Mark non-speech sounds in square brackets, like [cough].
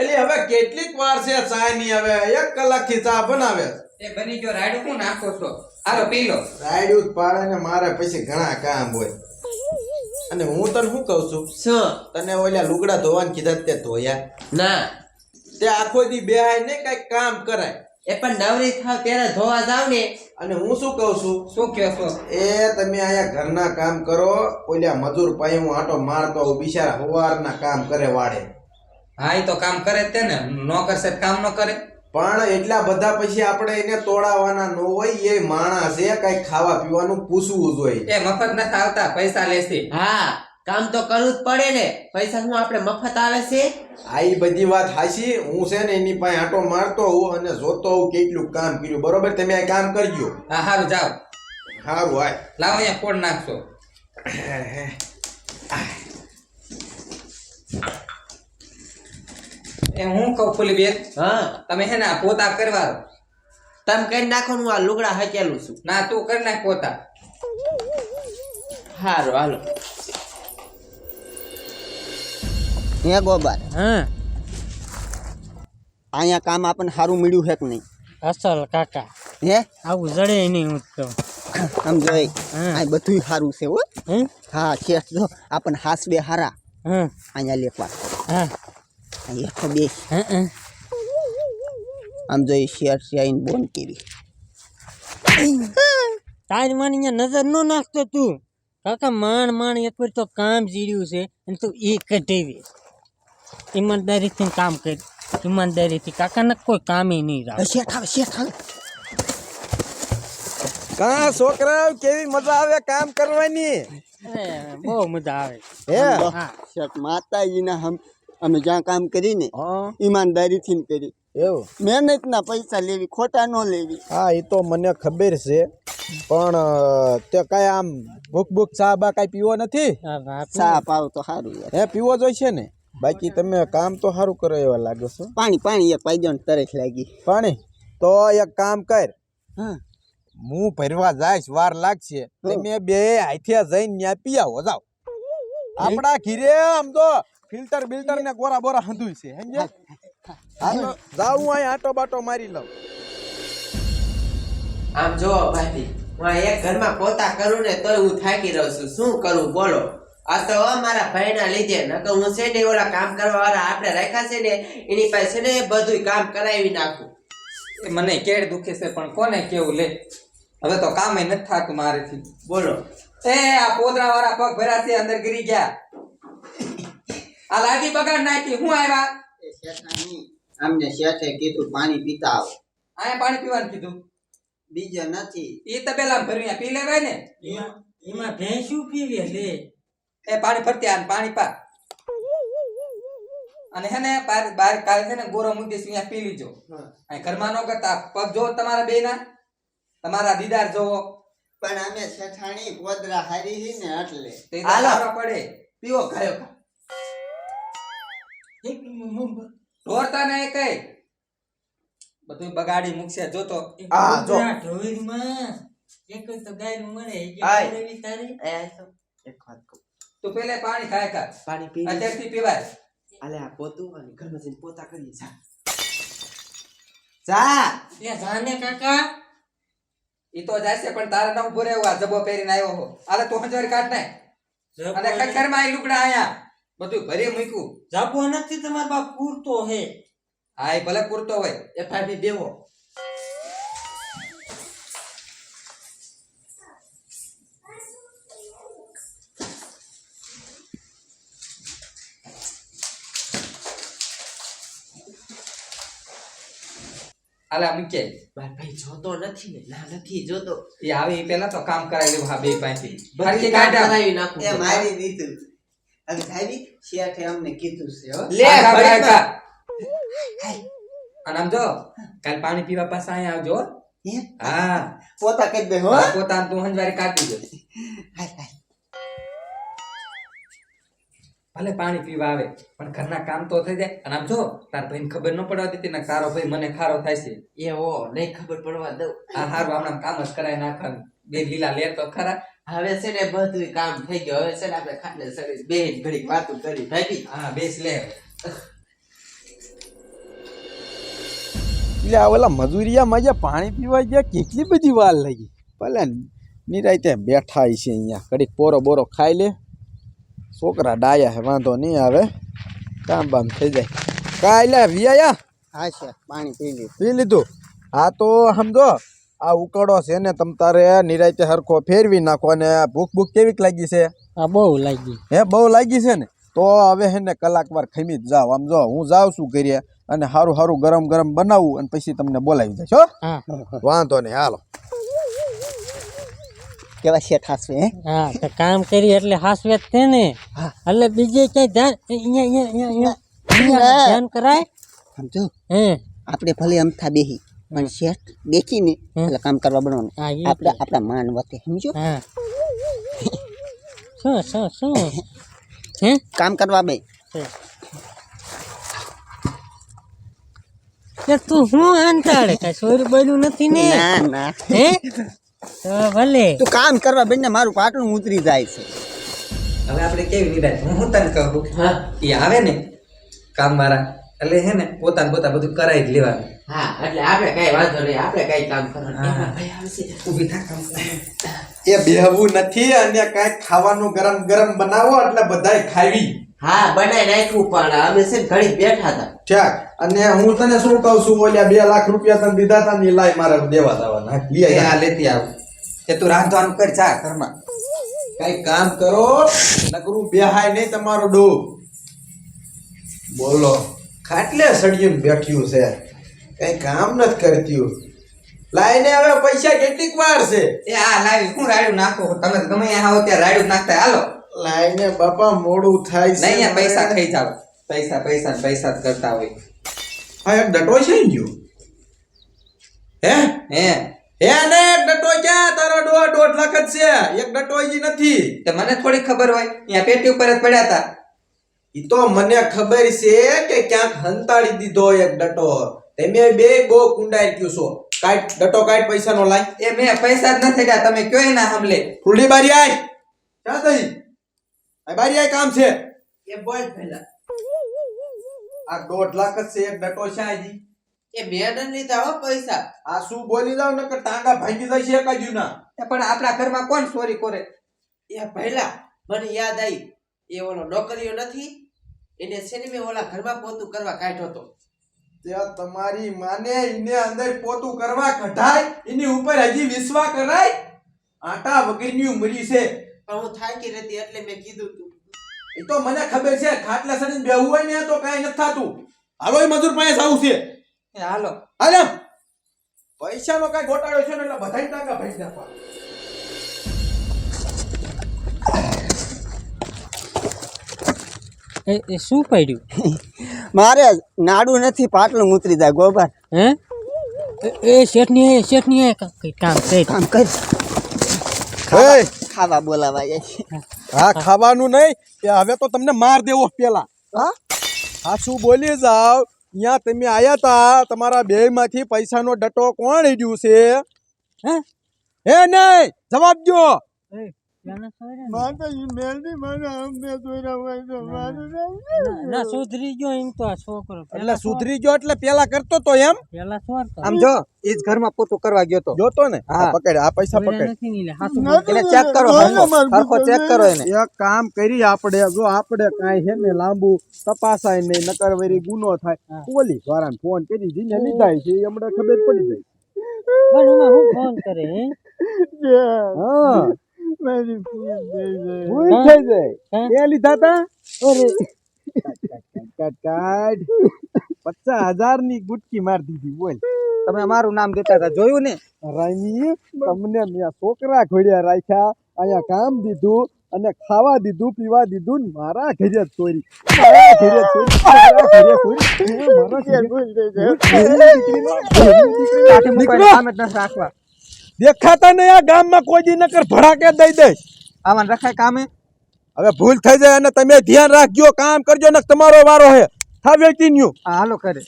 એટલે હવે કેટલીક વાર છે ચા ની હવે એક કલાકથી ચા બનાવે એ બની ગયો રાયડું હું નાખો છો? હાલો પી લો. રાયડું પાડે ને મારે પછી ઘણા કામ હોય. અને હું તને શું કહું છું? શું? તને ઓલા લુગડા ધોવાનું કીધા તે ધોયા. ના. તે આખો દી બેહાય ને કઈ કામ કરાય. એ પણ નવરી થાવ ત્યારે ધોવા જાવ ને. અને હું શું કહું છું? શું કહો છો? એ તમે અહીંયા ઘરના કામ કરો ઓલા મજૂર પાઈ હું આટો મારતો બિચારા સવારના કામ કરે વાડે હા એ તો કામ કરે જ તે ને. ન કરશે તો કામ ન કરે. પણ એટલા બધા પછી આપણે એને તોડાવવાના ન હોય એ માણસ એ કઈ ખાવા પીવાનું પૂછવું જોઈએ. એ મફત નથી આવતા પૈસા લેશે હા કામ તો કરવું જ પડે ને. પૈસા શું આપણે મફત આવે છે? આ ઈ બધી વાત હાચી. હું છે ને એની પાસે આંટો મારતો હોઉં અને જોતો હું કેટલું કામ કર્યું. બરોબર? તમે આ કામ કરજો. હા સારું જાઓ. સારું હાય. લાવો અહીંયા ફોડ નાખશો. [coughs] એ હું કહું ફૂલી બેન હા. તમે હે ને પોતા કરવા. તમે કઈ નાખો હું આ લુગડા હકેલું છું. ના તું કરી નાખ પોતા. હારું હાલો. હે ગોબર. હા. અહીંયા કામ આપણને સારું મળ્યું છે કે નહીં. અસલ કાકા. હે? આવું જડે નહીં હું તો. આમ જોઈ. આ બધું સારું છે હો. હે? હા છે જો આપણને હાસ બે હારા. હા. અહીંયા લેખવા હા. અહીંયા તો બે હા હા આમ જોઈ શેઠ છે આઈને બોન કેવી તારી મને અહીંયા નજર ન નાખતો તું કાકા માણ માણ એક વાર તો કામ જીડ્યું છે અને તું એ કઢેવી ઈમાનદારીથી કામ કર ઈમાનદારીથી કાકાને કોઈ કામે નહીં હવે રાખ શેઠ આવે શેઠ આવે કા છોકરા કેવી મજા આવે કામ કરવાની બહુ મજા આવે હે હા શેઠ માતાજીના હમ અમે જ્યાં કામ કરીને ઈમાનદારીથી કરી. એવું? મહેનતના પૈસા લેવી ખોટા ન લેવી. હા એ તો મને ખબર છે. પણ તે કઈ આમ ભૂખ ભૂખ ચા બા કઈ પીવો નથી? ચા પાવ તો સારું હે પીવો જોઈશે ને? બાકી તમે કામ તો સારું કરો એવા લાગો છો. પાણી પાણી એક પાઈ દો ને તરસ લાગી. પાણી? તો એક કામ કર. હું. ભરવા જાઈશ વાર લાગશે. તમે બે હાથિયા જઈને ત્યાં પી આવો જાઓ. આપણા ઘીરે આમ તો ફિલ્ટર બિલ્ટર ને ગોરા બોરા હંધુય છે સમજે હાલો જાઉં હું અહીં આટો બાટો મારી લઉં. આમ જો ભાઈ હું એક ઘરમાં પોતા કરું ને તોય હું થાકી રહું છું. શું કરું બોલો. આ તો અમારા ભાઈના લીધે નકર હું છે ને ઓલા કામ કરવા વાળા આપણે રાખ્યા છે ને એની પાસે છે ને બધું કામ કરાવી નાખું. એ મને કેડ દુખે છે પણ કોને કેવું લે? હવે તો કામ નથી થતું મારેથી. બોલો. એ આ પોદરા વાળા પગ ભર્યા છે અંદર ગીરી ગયા. આ લાદી બગાડ નાખી. હું આવ્યા? અમને શેઠે કીધું પાણી પીતા આવો. અહીંયા પાણી પીવાનું કીધું? બીજે નથી. એ તબેલા ભર્યું પી લેવાય ને. એમાં ભેંસું પીવે લે એ પાણી ફરતી આ પાણી પા. અને હે ને બાર બાર કાલે છે ને ગોરો મૂકી અહીંયા પી લીજો. અહીં ઘરમાં ન કરતા. પગ જો તમારા બેના તમારા દીદાર જોવો. પણ અમે શેઠાણી પોદરા હારી ને એટલે. તો હાલો. પડે. પીવો ખાયો. ઢોરતા ને કઈ. બધું બગાડી મૂકશે. જોતો આ જો. ઢોરમાં એક તો ગાયનું મળે. એક. તારી. એ એક વાત કહું. તું પેલે પાણી ખાય કર પાણી પી અત્યારથી પીવાય. અલે આ પોતું અને ઘરમાં જઈને પોતા કરીએ. જા. જા. એ જાને કાકા. ઈ તો જાશે પણ તારે ન ઊભો રહેવું. આ જબો પહેરીને આવ્યો હો. આલે તું હજાર કાઢ ને. અને ખખરમાં લુગડા આયા બધું ભરી મૂક્યું. જાપો નથી તમારા બાપ પૂરતો હે. હા એ ભલે પૂરતો હોય. એ દેવો આલા મૂકે. માર ભાઈ જોતો નથી ને ના નથી જોતો. એ આવી પેલા તો કામ કરાવી લેવું હા બે બધી હરખી કાઢ. કરાવી નાખું. એ મારી દીધું હવે ભાઈ શેઠે અમને કીધું છે હો. લે કાઢ. અને આમ જો કાલ પાણી પીવા પાસે અહીં આવજો હા. પોતા કહી દે હો. પોતા તું હંજવારી કાપી હાય. ભલે પાણી પીવા આવે પણ ઘરના કામ તો થઈ જાય. અને આમ જો તાર ભાઈને ખબર ન પડવા દેતી ને તારો ભાઈ મને ખારો થાય છે. એ ઓ નહીં ખબર પડવા દઉં. આ હારું હમણાં કામ જ કરાય નાખવાનું. બે લીલા લે તો ખરા. હવે છે ને બધું કામ થઈ ગયું. હવે છે ને આપણે ખાટલે સરી બે ઘડી વાતો કરી ભાભી હા બેસ લે. એટલે આ ઓલા મજૂરિયામાં જે પાણી પીવા ગયા કેટલી બધી વાર લાગી? ભલે નિરાયતે બેઠા છે અહીંયા. કડીક પોરો બોરો ખાઈ લે. છોકરા ડાયા હે વાંધો નહીં આવે. કામ બામ થઈ જાય. કાલે વિયા હા છે. પાણી પી લીધું. પી લીધું? હા તો સમજો. આ ઉકળો છે ને તમ તારે નિરાયતે હરખો ફેરવી નાખો અને ભૂખ ભૂખ કેવીક લાગી છે? આ બહુ લાગી. હે બહુ લાગી છે ને? તો હવે હે ને કલાક વાર ખમી જ જાવ આમ જો હું જાઉં છું કરીએ અને સારું સારું ગરમ ગરમ બનાવું અને પછી તમને બોલાવી દઈશ હો. વાંધો નહીં હાલો. કેવા શેઠ હાસવે હે? હા તો કામ કરી એટલે હાસવે છે ને. એટલે બીજે ક્યાંય ધ્યાન અહીંયા અહીંયા અહીંયા અહીંયા ધ્યાન કરાય. સમજો. હે. આપણે ભલે અમથા બેહી. પણ શેઠ દેખીને એટલે કામ કરવા બનાવવાનું આપણે આપણા માન વતે સમજો? શું શું શું? હે? કામ કરવા બે કે તું શું અંતાડે કઈ સોર બોલ્યું નથી ને? ના ના. હે? તો ભલે. તું કામ કરવા બેન મારું પાટણ ઉતરી જાય છે. હવે આપણે કેવી નિરાશ? હું તને કહું? હા. એ આવે ને? કામ વાળા. એટલે હે ને પોતાને પોતા બધું કરાવી જ લેવાનું. હા એટલે આપણે કઈ વાંધો નહીં આપણે કઈ કામ કરવાનું. ઊભી થા કામ એ બેહવું નથી અને કઈ ખાવાનું ગરમ ગરમ બનાવો એટલે બધાય ખાવી. હા બનાવી નાખ્યું પણ અમે છે ને ઘડીક બેઠા હતા. ઠીક. અને હું તને શું કહું છું ઓલ્યા બે લાખ રૂપિયા તને દીધા હતા ને લાઈ લાય મારે દેવા દેવાના. લઈ એ આ લેતી આવું. કે તું રાંધવાનું કર ચા ઘરમાં. કઈ કામ કરો નકરું બેહાય નહીં તમારો ડો બોલો. ખાટલે સળિયું બેઠ્યું છે. કઈ કામ નથી કરતું લાઈને હવે પૈસા કેટલીક વાર છે? એ આ લાવી હું રાડ્યું નાખો તમે ગમે આવો ત્યાં રાડ્યું નાખતા હાલો. લાઈને બાપા મોડું થાય છે નહીં અહીંયા પૈસા ખાઈ જાવ. પૈસા પૈસા પૈસા જ કરતા હોય. હા એક ડટો છે ને જો હે? હે? હે ને એક ડટો ક્યાં? તારો દોઢ લાખ જ છે. એક ડટો નથી. તો મને થોડી ખબર હોય. અહીંયા પેટી ઉપર જ પડ્યા હતા. ઈ તો મને ખબર છે કે ક્યાંક હંતાડી દીધો એક ડટો. તમે બે બહુ કુંડાઈ ગયું છો. કાટ ડટો કાટ પૈસા નો લાય. એ મેં પૈસા જ નથી ગયા તમે કયો ના હમલે ફૂલડી બારી આય. ક્યાં થઈ આ બારી આય કામ છે? એ બોલ પહેલા. આ દોઢ લાખ જ છે એક ડટો છે આજી એ મેં લીધા હો પૈસા. આ શું બોલી લાવ નકર ટાંગા ભાંગી છે એકાજુ ના. એ પણ આપણા ઘરમાં કોણ ચોરી કરે? એ પહેલા મને યાદ આવી એ ઓલો નોકરીઓ નથી? એને છે ને મેં ઓલા ઘરમાં પોતું કરવા કાઢ્યો હતો ત્યાં તમારી માને એને અંદર પોતું કરવા કઢાય એની ઉપર હજી વિશ્વા કરાય? આટા વગરની ઉમરી છે. પણ હું થાકી રહેતી એટલે મેં કીધું તું. એ તો મને ખબર છે ખાટલા સડીને બેહવું હોય ને તો કાંઈ નથી થતું. હાલો એ મજૂર પાસે આવું છે. હાલો. હાલો. પૈસાનો કાંઈ ગોટાળો છે ને એટલે બધાય ટાંકા ભાઈ નાખવા. એ એ શું પડ્યું? મારે નાડું નથી પાટલું ઉતરી જાય ગોબર. હે? એ- શેઠની એ શેઠની કંઈ કામ કઈ. કામ કર. ખાવા બોલાવા જાય હા ખાવાનું નહીં એ હવે તો તમને માર દેવો પેલા. હા? હા શું બોલી જાવ? અહીંયા તમે આવ્યા તા તમારા બે માંથી પૈસાનો ડટો કોણ ઈડ્યું છે? હે? હે નહીં જવાબ દો ને. સુધરી ગયો એમ તો આ છોકરો. એટલે પેલા સુધરી ગયો એટલે પેલા કરતો તો એમ? પેલા સોરતો. આમ જો એ જ ઘરમાં પોતું કરવા ગયો તો. જોતો ને? હા. આ પકડ આ પૈસા પકડ. બોલ. એટલે ચેક કરો સરખો ચેક કરો એને. એક કામ કરી આપણે જો આપણે કાંઈ છે ને લાંબુ તપાસાય નહીં નકર વરી ગુનો થાય. પોલીસ વાળાને ફોન કરી જીને લીધા છે હમણાં ખબર પડી જાય. પણ એમાં હું ફોન કરે હે. [laughs] હા ભૂલ હા. થઈ જાય. હા. લીધા તા? અરે. કાટ કાટ પચાસ હજારની ગુટકી માર દીધી બોલ. તમે અમારું નામ દેતા હતા જોયું ને? તમને મેં છોકરા ઘોડ્યા રાખ્યા અહીંયા કામ દીધું અને ખાવા દીધું પીવા દીધું ને મારા ઘરે જ ચોરી. મારા ઘરે ચોરી મારા ઘરે ચોરી. મારા ઘરે નીકળો. કામ જ નથી રાખવા. દેખાતા નહીં આ ગામમાં કોઈ દી નકર ભડાકે દઈ દે. આમાં રખાય કામે? હવે ભૂલ થઈ જાય અને તમે ધ્યાન રાખજો કામ કરજો ને તમારો વારો હે. થા વેચી ન્યુ. હા હાલો કરે.